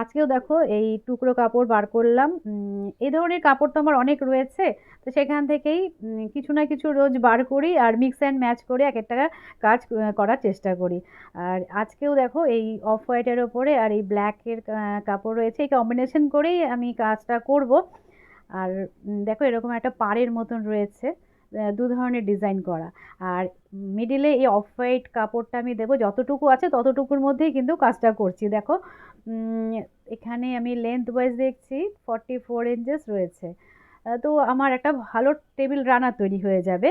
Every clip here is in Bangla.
আজকেও দেখো এই টুকরো কাপড় বার করলাম। এই ধরনের কাপড় তো আমার অনেক রয়েছে। তো সেখান থেকেই কিছু না কিছু রোজ বার করি আর মিক্স অ্যান্ড ম্যাচ করে এক একটা কাজ করার চেষ্টা করি। আর আজকেও দেখো এই অফ হোয়াইটের ওপরে আর এই ব্ল্যাকের কাপড় রয়েছে। এই কম্বিনেশন করেই আমি কাজটা করব। আর দেখো এরকম একটা পাড়ের মতন রয়েছে। দু ধরনের ডিজাইন করা। আর মিডিলে এই অফ হোয়াইট কাপড়টা আমি দেবো, যতটুকু আছে ততটুকুর মধ্যেই কিন্তু কাজটা করছি। দেখো এখানে আমি লেন্থ ওয়াইজ দেখছি ফর্টি ফোর ইঞ্চেস রয়েছে তো আমার একটা ভালো টেবিল রানার তৈরি হয়ে যাবে।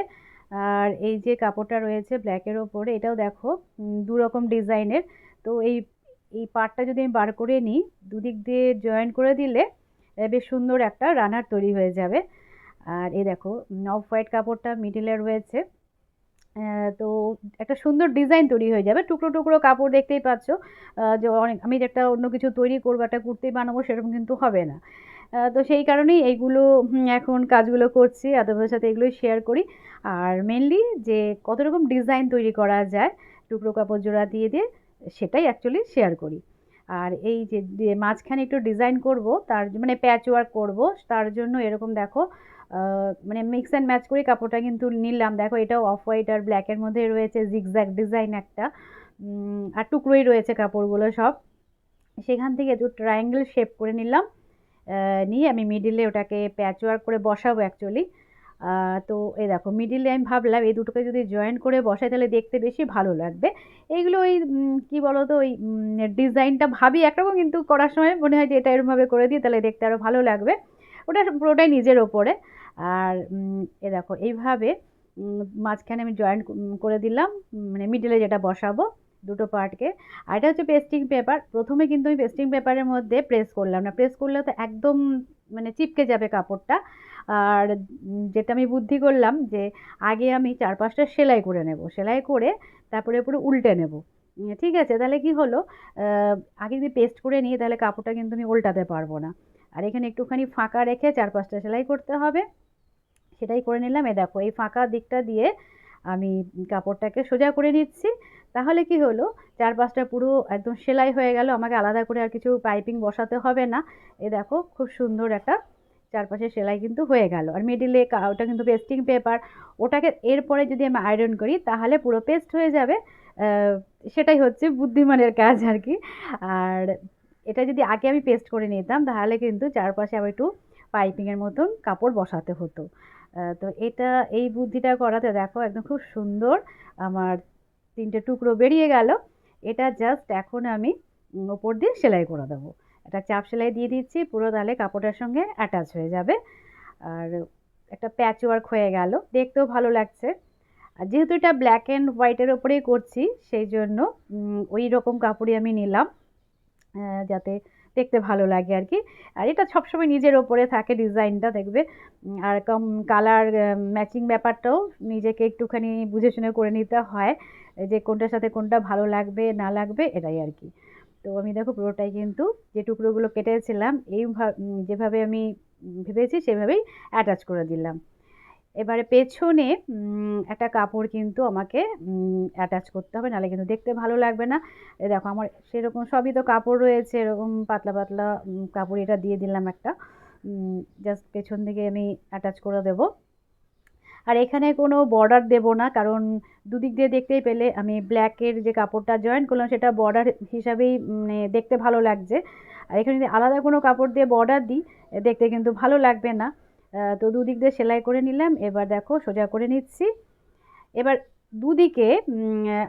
আর এই যে কাপড়টা রয়েছে ব্ল্যাকের ওপরে, এটাও দেখো দু রকম ডিজাইনের তো এই এই পার্টটা যদি আমি বার করে নিই, দুদিক দিয়ে জয়েন করে দিলে বেশ সুন্দর একটা রানার তৈরি হয়ে যাবে। আর এই দেখো অফ হোয়াইট কাপড়টা মিডিলে রয়েছে। তো একটা সুন্দর ডিজাইন তৈরি হয়ে যাবে। টুকরো টুকরো কাপড় দেখতেই পাচ্ছ যে অনেক আমি একটা অন্য কিছু তৈরি করব, একটা কুর্তি বানাবো, সেরকম কিন্তু হবে না। তো সেই কারণেই এইগুলো এখন কাজগুলো করছি, আর তোমাদের সাথে এগুলোই শেয়ার করি। আর মেনলি যে কত রকম ডিজাইন তৈরি করা যায়, টুকরো কাপড় জোড়া দিয়ে দিয়ে, সেটাই অ্যাকচুয়ালি শেয়ার করি। আর এই যে মাঝখানে একটু ডিজাইন করব, তার মানে প্যাচ ওয়ার্ক করব, তার জন্য এরকম দেখো মানে মিক্স অ্যান্ড ম্যাচ করে কাপড়টা কিন্তু নিলাম। দেখো, এটাও অফ হোয়াইট আর ব্ল্যাকের মধ্যে রয়েছে জিগজ্যাগ ডিজাইন একটা। আর টুকরোই রয়েছে কাপড়গুলো সব। সেখান থেকে একটু ট্রায়াঙ্গেল শেপ করে নিলাম। নিয়ে আমি মিডিলে ওটাকে প্যাচ ওয়ার্ক করে বসাবো অ্যাকচুয়ালি তো এই দেখো মিডিলে আমি ভাবলাম এই দুটোকে যদি জয়েন করে বসাই তাহলে দেখতে বেশি ভালো লাগবে। এইগুলো ওই কী বলো তো ওই ডিজাইনটা ভাবি একরকম, কিন্তু করার সময় মনে হয় যে এটা এরমভাবে করে দিই তাহলে দেখতে আরও ভালো লাগবে। ওটা পুরোটাই নিজের ওপরে। আর এ দেখো, এইভাবে মাঝখানে আমি জয়েন্ট করে দিলাম মানে মিডিলে যেটা বসাবো, দুটো পার্টকে আর এটা হচ্ছে পেস্টিং পেপার প্রথমে কিন্তু আমি পেস্টিং পেপারের মধ্যে প্রেস করলাম না। প্রেস করলে তো একদম মানে চিপকে যাবে কাপড়টা। আর যেটা আমি বুদ্ধি করলাম যে, আগে আমি চার পাঁচটা সেলাই করে নেব। সেলাই করে তারপরে পুরো উল্টে নেব। ঠিক আছে? তাহলে কি হলো? আগে যদি পেস্ট করে নিই, তাহলে কাপড়টা কিন্তু আমি উল্টাতে পারব না। আর এখানে একটুখানি ফাঁকা রেখে চার পাঁচটা সেলাই করতে হবে। সেটাই করে নিলাম। এ দেখো, এই ফাঁকা দিকটা দিয়ে আমি কাপড়টাকে সোজা করে নিচ্ছি। তাহলে কি হলো? চার পাঁচটা পুরো একদম সেলাই হয়ে গেল। আমাকে আলাদা করে আর কিছু পাইপিং বসাতে হবে না। এ দেখো, খুব সুন্দর একটা চারপাশে সেলাই কিন্তু হয়ে গেল। আর মিডিলে ওটা কিন্তু পেস্টিং পেপার ওটাকে এরপরে যদি আমি আয়রন করি, তাহলে পুরো পেস্ট হয়ে যাবে। সেটাই হচ্ছে বুদ্ধিমানের কাজ আর কি। আর এটা যদি আগে আমি পেস্ট করে নিতাম, তাহলে কিন্তু চারপাশে আবার একটু পাইপিংয়ের মতন কাপড় বসাতে হতো। তো এটা, এই বুদ্ধিটা করাতে দেখো একদম খুব সুন্দর আমার তিনটে টুকরো বেরিয়ে গেল। এটা জাস্ট এখন আমি ওপর দিয়ে সেলাই করে দেবো। একটা চাপ সেলাই দিয়ে দিচ্ছি, পুরো তাহলে কাপড়টার সঙ্গে অ্যাটাচ হয়ে যাবে। আর একটা প্যাচ ওয়ার্ক হয়ে গেল, দেখতেও ভালো লাগছে। আর যেহেতু এটা ব্ল্যাক অ্যান্ড হোয়াইটের ওপরেই করছি, সেই জন্য ওই রকম কাপড়ই আমি নিলাম। যাতে দেখতে ভালো লাগে আর কি। আর এটা সবসময় নিজের ওপরে থাকে ডিজাইনটা, দেখবে। আর কম কালার ম্যাচিং ব্যাপারটাও নিজেকে একটুখানি বুঝে শুনে করে নিতে হয়, যে কোনটার সাথে কোনটা ভালো লাগবে, না লাগবে, এটাই আর কি। তো আমি দেখো পুরোটাই কিন্তু যে টুকরোগুলো কেটেছিলাম এই যেভাবে আমি ভেবেছি, সেভাবেই অ্যাটাচ করে দিলাম। এবারে পেছনে একটা কাপড় কিন্তু আমাকে অ্যাটাচ করতে হবে, নাহলে কিন্তু দেখতে ভালো লাগবে না। দেখো আমার সেরকম সবই তো কাপড় রয়েছে, এরকম পাতলা পাতলা কাপড় এটা দিয়ে দিলাম একটা। জাস্ট পেছন দিকে আমি অ্যাটাচ করে দেবো। আর এখানে কোনো বর্ডার দেব না, কারণ দুদিক দিয়ে দেখতেই পেলে আমি ব্ল্যাকের যে কাপড়টা জয়েন করলাম, সেটা বর্ডার হিসাবেই মানে দেখতে ভালো লাগছে। আর এখানে যদি আলাদা কোনো কাপড় দিয়ে বর্ডার দিই দেখতে কিন্তু ভালো লাগবে না। তো দুদিক দিয়ে সেলাই করে নিলাম। এবার দেখো সোজা করে নিচ্ছি। এবার দুদিকে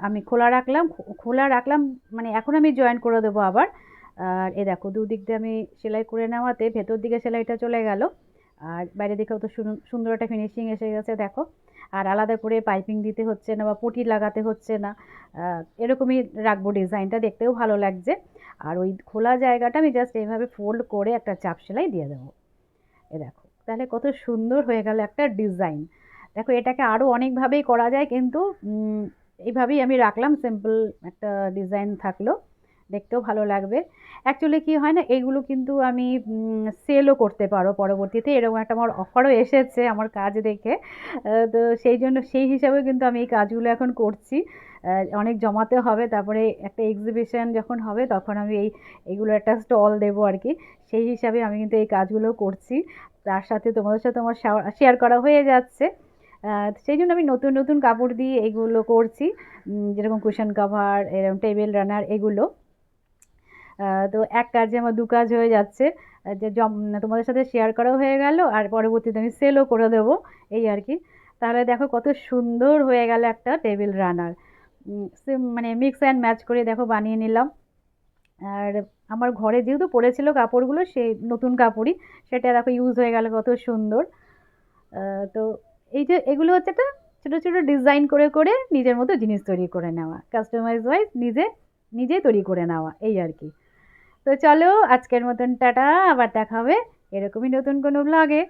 আমি খোলা রাখলাম। খোলা রাখলাম মানে এখন আমি জয়েন করে দেবো আবার। আর এ দেখো দুদিক দিয়ে আমি সেলাই করে নেওয়াতে ভেতর দিকে সেলাইটা চলে গেল। আর বাইরে দিকেও তো সুন্দর একটা ফিনিশিং এসে গেছে, দেখো। আর আলাদা করে পাইপিং দিতে হচ্ছে না বা পুটি লাগাতে হচ্ছে না। এরকমই রাখব ডিজাইনটা দেখতেও ভালো লাগছে। আর ওই খোলা জায়গাটা আমি জাস্ট এইভাবে ফোল্ড করে একটা চাপ সেলাই দিয়ে দেবো। এ দেখো। তাহলে কত সুন্দর হয়ে গেল একটা ডিজাইন। দেখো, এটাকে আরও অনেকভাবেই করা যায়, কিন্তু এইভাবেই আমি রাখলাম, সিম্পল একটা ডিজাইন থাকল। দেখতেও ভালো লাগবে। অ্যাকচুয়ালি কী হয় না এইগুলো কিন্তু আমি সেলও করতে পারো পরবর্তীতে। এরকম একটা আমার অফারও এসেছে আমার কাজ দেখে। তো সেই জন্য, সেই হিসাবে কিন্তু আমি এই কাজগুলো এখন করছি। অনেক জমাতে হবে, তারপরে একটা এক্সিবিশন যখন হবে, তখন আমি এই, এগুলো একটা স্টল দেবো আর কি। সেই হিসাবে আমি কিন্তু এই কাজগুলো করছি। তার সাথে তোমাদের সাথে আমার শেয়ার করা হয়ে যাচ্ছে। সেই জন্য আমি নতুন নতুন কাপড় দিয়ে এগুলো করছি। যেরকম কুশন কাভার এরকম টেবিল রানার এগুলো। তো এক কাজে আমার দু কাজ হয়ে যাচ্ছে। যে জম, তোমাদের সাথে শেয়ার করাও হয়ে গেল আর পরবর্তীতে আমি সেলও করে দেবো। এই আর কি। তাহলে দেখো কত সুন্দর হয়ে গেল একটা টেবিল রানার মানে মিক্স অ্যান্ড ম্যাচ করে দেখো বানিয়ে নিলাম। আর আমার ঘরে যেহেতু পড়েছিল কাপড়গুলো, সেই নতুন কাপড়ই, সেটা দেখো ইউজ হয়ে গেল কত সুন্দর। তো এই যে এগুলো হচ্ছে একটা ছোটো ছোটো ডিজাইন করে করে নিজের মতো জিনিস তৈরি করে নেওয়া কাস্টমাইজ ওয়াইজ নিজে নিজে তৈরি করে নেওয়া, এই আর কি। তো চলো আজকের মতন টাটা, আবার দেখা হবে এরকমই নতুন কোনো ব্লগে